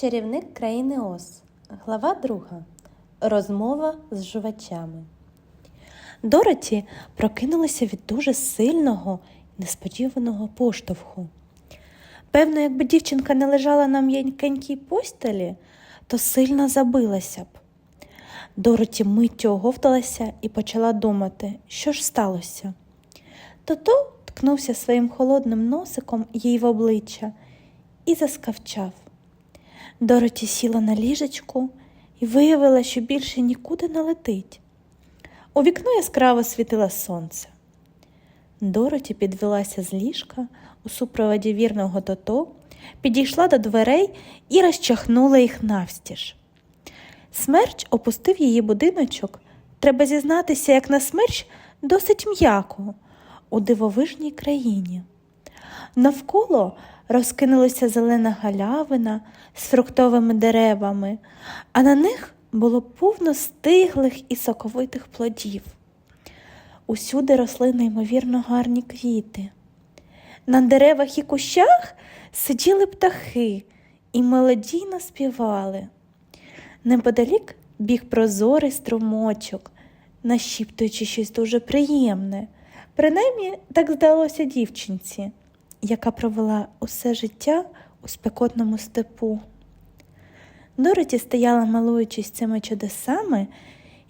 Чарівник країни Оз. Глава 2. Розмова з жувачами. Дороті прокинулася від дуже сильного і несподіваного поштовху. Певно, якби дівчинка не лежала на м'якенькій постелі, то сильно забилася б. Дороті миттю оговталася і почала думати, що ж сталося. Тото ткнувся своїм холодним носиком їй в обличчя і заскавчав. Дороті сіла на ліжечку і виявила, що більше нікуди не летить. У вікно яскраво світило сонце. Дороті підвелася з ліжка у супроводі вірного тото, підійшла до дверей і розчахнула їх навстіж. Смерч опустив її будиночок. Треба зізнатися, як на смерч досить м'яко у дивовижній країні. Навколо розкинулася зелена галявина з фруктовими деревами, а на них було повно стиглих і соковитих плодів. Усюди росли неймовірно гарні квіти. На деревах і кущах сиділи птахи і мелодійно співали. Неподалік біг прозорий струмочок, нашіптуючи щось дуже приємне. Принаймні так здалося дівчинці, яка провела усе життя у спекотному степу. Дороті стояла, милуючись цими чудесами,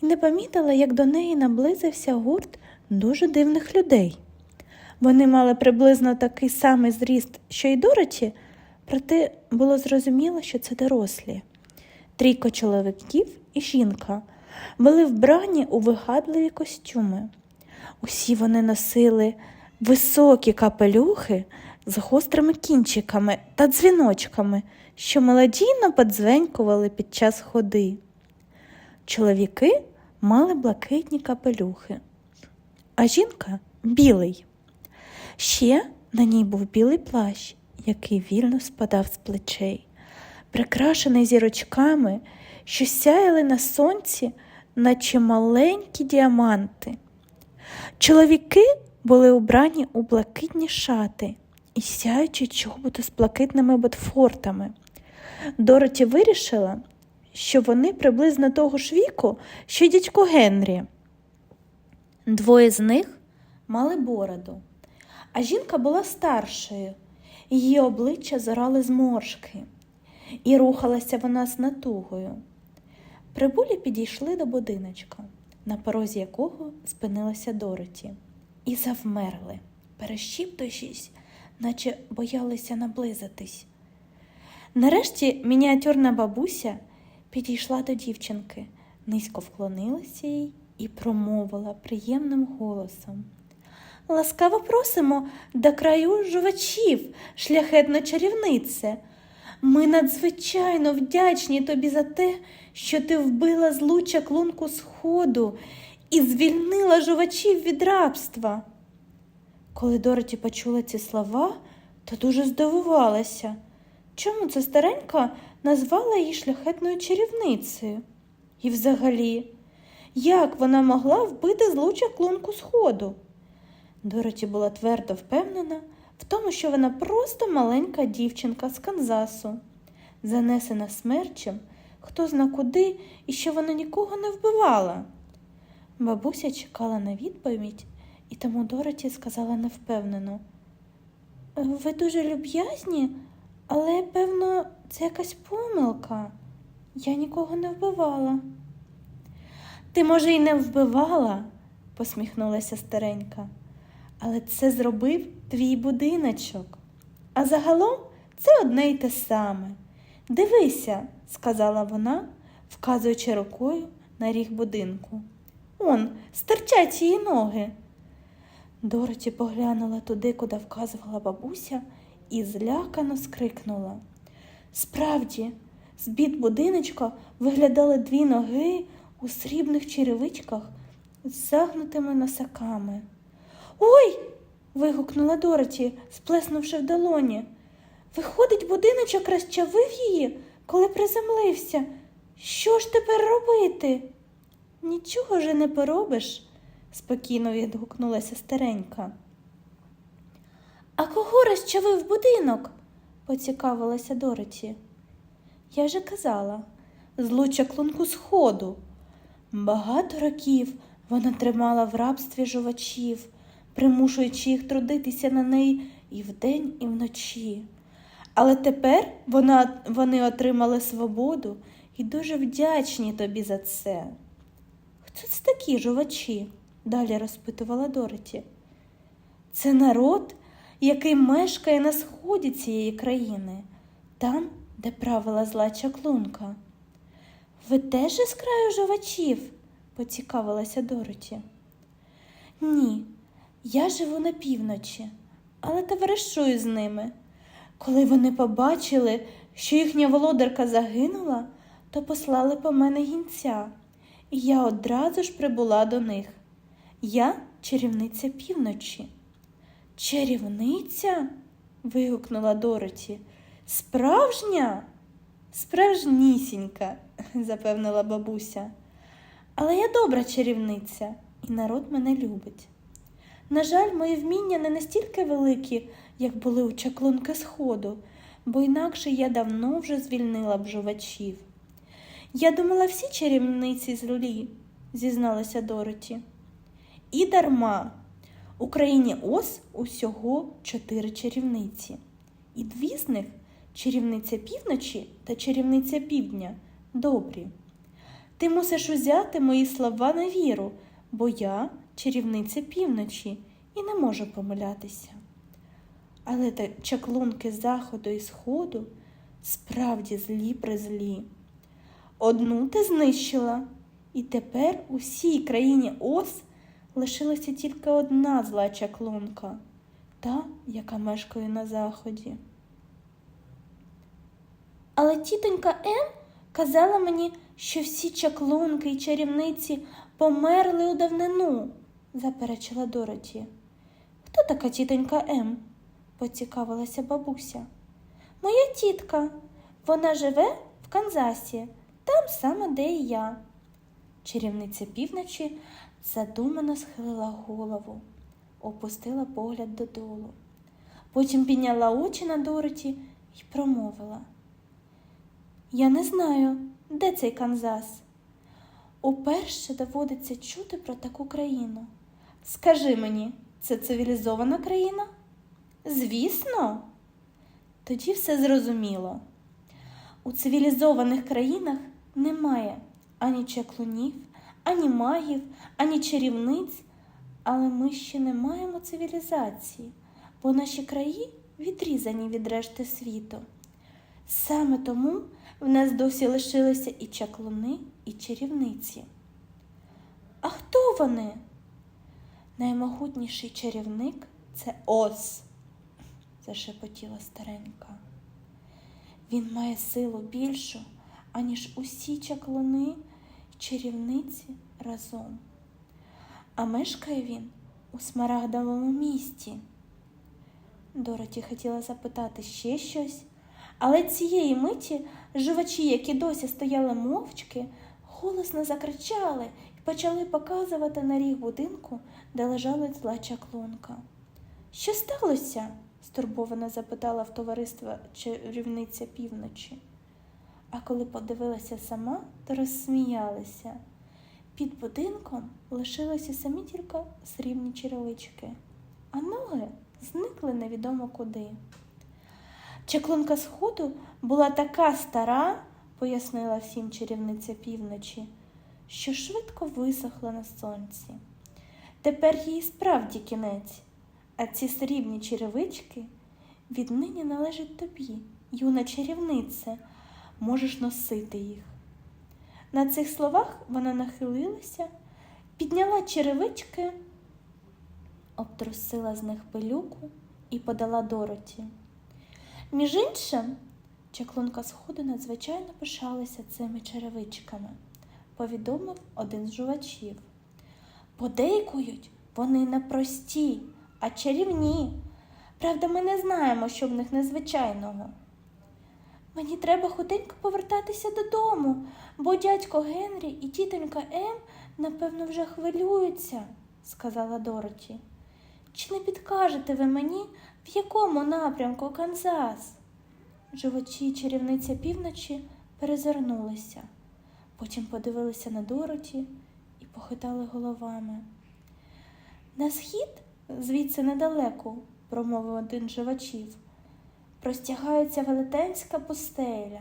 і не помітила, як до неї наблизився гурт дуже дивних людей. Вони мали приблизно такий самий зріст, що й Дороті, проте було зрозуміло, що це дорослі. Трійко чоловіків і жінка були вбрані у вигадливі костюми. Усі вони носили високі капелюхи з гострими кінчиками та дзвіночками, що мелодійно подзвенькували під час ходи. Чоловіки мали блакитні капелюхи, а жінка білий. Ще на ній був білий плащ, який вільно спадав з плечей, прикрашений зірочками, що сяяли на сонці, наче маленькі діаманти. Чоловіки були убрані у блакитні шати і сяючі чоботи з блакитними ботфортами. Дороті вирішила, що вони приблизно того ж віку, що й дядько Генрі. Двоє з них мали бороду, а жінка була старшою, її обличчя зорали зморшки, і рухалася вона з натугою. Прибулі підійшли до будиночка, на порозі якого спинилася Дороті, і завмерли, перешіптуючись, наче боялися наблизитись. Нарешті мініатюрна бабуся підійшла до дівчинки, низько вклонилася їй і промовила приємним голосом. Ласкаво просимо до краю жувачів, шляхетна чарівнице. Ми надзвичайно вдячні тобі за те, що ти вбила з клунку сходу і звільнила жувачів від рабства. Коли Дороті почула ці слова, то дуже здивувалася. Чому це старенька назвала її шляхетною чарівницею? І взагалі, як вона могла вбити з луча клунку сходу? Дороті була твердо впевнена в тому, що вона просто маленька дівчинка з Канзасу, занесена смерчем, хто зна куди і що вона нікого не вбивала. Бабуся чекала на відповідь, і тому Дороті сказала невпевнено. Ви дуже люб'язні, але, певно, це якась помилка. Я нікого не вбивала. Ти, може, і не вбивала, посміхнулася старенька, але це зробив твій будиночок. А загалом це одне й те саме. Дивися, сказала вона, вказуючи рукою на ріг будинку. Он, стирчать її ноги. Дороті поглянула туди, куди вказувала бабуся, і злякано скрикнула. Справді, з бід будиночка виглядали дві ноги у срібних черевичках з загнутими носаками. Ой. вигукнула Дороті, сплеснувши в долоні. Виходить, будиночок розчавив її, коли приземлився. Що ж тепер робити? Нічого вже не поробиш, спокійно відгукнулася старенька. А кого розчавив будинок? поцікавилася Дороті. Я вже казала, злу чаклунку сходу. Багато років вона тримала в рабстві жувачів, примушуючи їх трудитися на неї і вдень, і вночі. Але тепер вона, вони отримали свободу і дуже вдячні тобі за це. Хто це такі жувачі? далі розпитувала Дороті. Це народ, який мешкає на сході цієї країни, там, де правила зла чаклунка. Ви теж із краю жувачів? поцікавилася Дороті. Ні, я живу на півночі, але товаришую з ними. Коли вони побачили, що їхня володарка загинула, то послали по мене гінця, я одразу ж прибула до них. Я чарівниця півночі. Чарівниця? вигукнула Дороті. Справжня? Справжнісінька, запевнила бабуся. Але я добра чарівниця, і народ мене любить. На жаль, мої вміння не настільки великі, як були у чаклунки сходу, бо інакше я давно вже звільнила б жувачів. Я думала, всі чарівниці злі, зізналася Дороті. І дарма. У країні Ос усього чотири чарівниці, і дві з них чарівниця півночі та чарівниця півдня добрі. Ти мусиш узяти мої слова на віру, бо я чарівниця півночі і не можу помилятися. Але чаклунки заходу і сходу справді злі призлі. Одну ти знищила, і тепер у всій країні Ос лишилася тільки одна зла чаклунка, та, яка мешкає на заході. Але тітонька Ем казала мені, що всі чаклунки і чарівниці померли у давнину, заперечила Дороті. Хто така тітонька Ем? поцікавилася бабуся. Моя тітка. Вона живе в Канзасі, там саме, де і я. Чарівниця півночі задумано схилила голову, опустила погляд додолу. Потім підняла очі на Дороті і промовила. Я не знаю, де цей Канзас. Уперше доводиться чути про таку країну. Скажи мені, це цивілізована країна? Звісно. Тоді все зрозуміло. У цивілізованих країнах немає ані чаклунів, ані магів, ані чарівниць, але ми ще не маємо цивілізації, бо наші краї відрізані від решти світу. Саме тому в нас досі лишилися і чаклуни, і чарівниці. А хто вони? Наймогутніший чарівник це Ос, зашепотіла старенька. Він має силу більшу, аніж усі чаклуни й чарівниці разом. А мешкає він у смарагдовому місті. Дороті хотіла запитати ще щось, але цієї миті жувачі, які досі стояли мовчки, голосно закричали і почали показувати на ріг будинку, де лежала зла чаклунка. Що сталося? стурбовано запитала в товариства чарівниця півночі. А коли подивилася сама, то розсміялися. Під будинком лишилися самі тільки срібні черевички, а ноги зникли невідомо куди. Чаклунка сходу була така стара, пояснила всім чарівниця півночі, що швидко висохла на сонці. Тепер їй справді кінець, а ці срібні черевички віднині належать тобі, юна чарівнице, можеш носити їх. На цих словах вона нахилилася, підняла черевички, обтрусила з них пилюку і подала Дороті. Між іншим, чаклунка сходу надзвичайно пишалася цими черевичками, повідомив один з жувачів. Подейкують вони не прості, а чарівні. Правда, ми не знаємо, що в них незвичайного. Мені треба хутенько повертатися додому, бо дядько Генрі і тітонька Ем, напевно, вже хвилюються, сказала Дороті. Чи не підкажете ви мені, в якому напрямку Канзас? Живочі чарівниця півночі перезирнулися, потім подивилися на Дороті і похитали головами. На схід, звідси недалеко, промовив один живачів, простягається велетенська пустеля,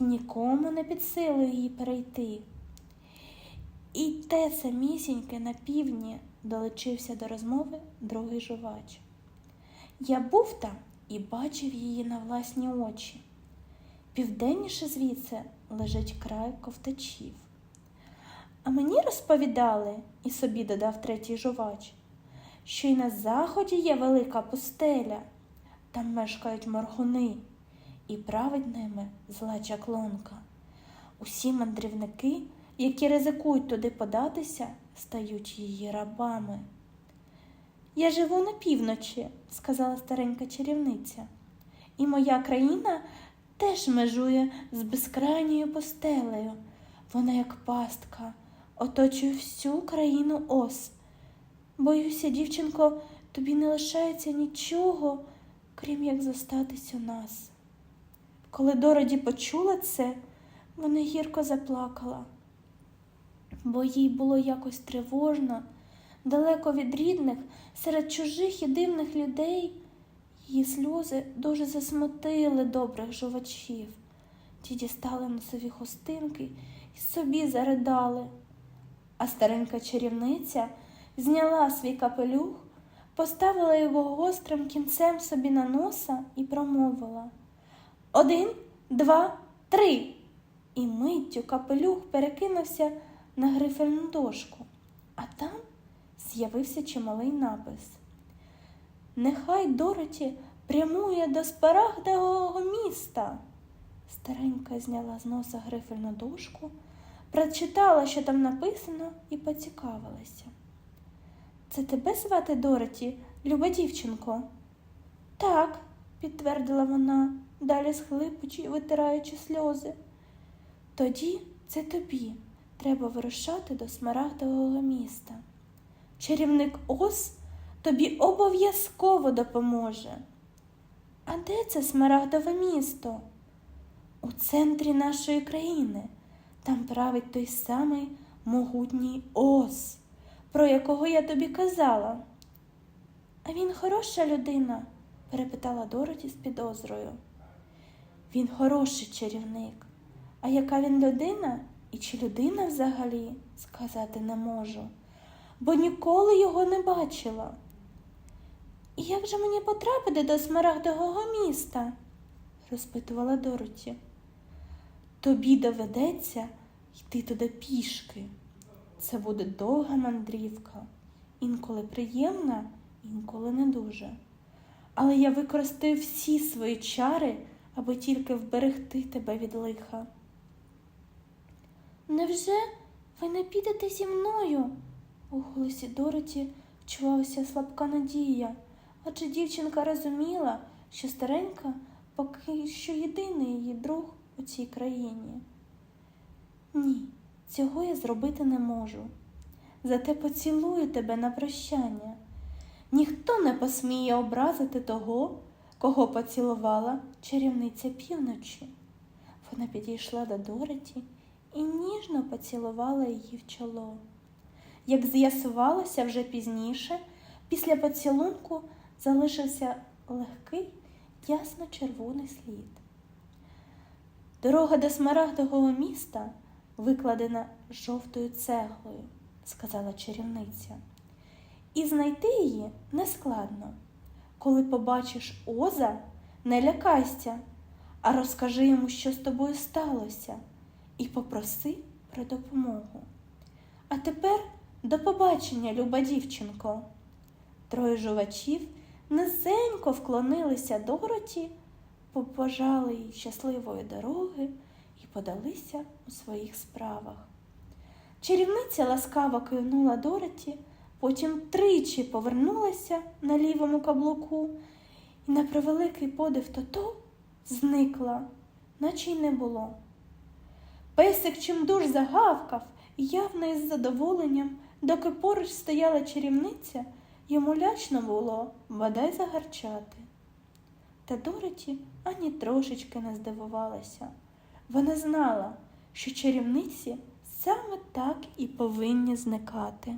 і нікому не під силу її перейти. І те самісіньке на півдні долучився до розмови другий жувач. Я був там і бачив її на власні очі. Південніше звідси лежить край ковтачів. А мені розповідали, і собі додав третій жувач, що й на заході є велика пустеля, там мешкають моргуни, і править ними зла чаклонка. Усі мандрівники, які ризикують туди податися, стають її рабами. Я живу на півночі, сказала старенька чарівниця, і моя країна теж межує з безкрайньою постелею. Вона, як пастка, оточує всю країну ос. Боюся, дівчинко, тобі не лишається нічого, крім як зостатись у нас. Коли Дороді почула це, вона гірко заплакала, бо їй було якось тривожно, далеко від рідних, серед чужих і дивних людей. Її сльози дуже засмутили добрих жувачів. Ті дістали носові хустинки і собі заридали. А старенька чарівниця зняла свій капелюх, поставила його гострим кінцем собі на носа і промовила Один, два, три. І миттю капелюх перекинувся на грифельну дошку, а там з'явився чималий напис. Нехай Дороті прямує до спарагдового міста. Старенька зняла з носа грифельну дошку, прочитала, що там написано, і поцікавилася. Це тебе звати Дороті, люба дівчинко? Так, підтвердила вона, далі схлипучи і витираючи сльози. Тоді це тобі треба вирушати до смарагдового міста. Чарівник Ос тобі обов'язково допоможе. А де це смарагдове місто? У центрі нашої країни. Там править той самий могутній Ос, про якого я тобі казала. А він хороша людина? перепитала Дороті з підозрою. Він хороший чарівник. А яка він людина і чи людина взагалі сказати не можу, бо ніколи його не бачила. І як же мені потрапити до смарагдового міста? розпитувала Дороті. Тобі доведеться йти туди пішки. Це буде довга мандрівка, інколи приємна, інколи не дуже. Але я використаю всі свої чари, аби тільки вберегти тебе від лиха. Невже ви не підете зі мною? У голосі Дороті чувалася слабка надія, адже дівчинка розуміла, що старенька поки що єдиний її друг у цій країні. Ні, цього я зробити не можу. Зате поцілую тебе на прощання. Ніхто не посміє образити того, кого поцілувала чарівниця півночі. Вона підійшла до Дороті і ніжно поцілувала її в чоло. Як з'ясувалося вже пізніше, після поцілунку залишився легкий, ясно-червоний слід. Дорога до смарагдового міста викладена жовтою цеглою, сказала чарівниця. І знайти її нескладно. Коли побачиш Оза, не лякайся, а розкажи йому, що з тобою сталося, і попроси про допомогу. А тепер до побачення, люба дівчинко. Троє жувачів низенько вклонилися Дороті, побажали їй щасливої дороги і подалися у своїх справах. Чарівниця ласкаво кивнула Дороті, потім тричі повернулася на лівому каблуку і на превеликий подив тото зникла, наче й не було. Песик чимдуж загавкав і явно із задоволенням, доки поруч стояла чарівниця, йому лячно було бодай загарчати. Та Дороті ані трошечки не здивувалася. Вона знала, що чарівниці саме так і повинні зникати.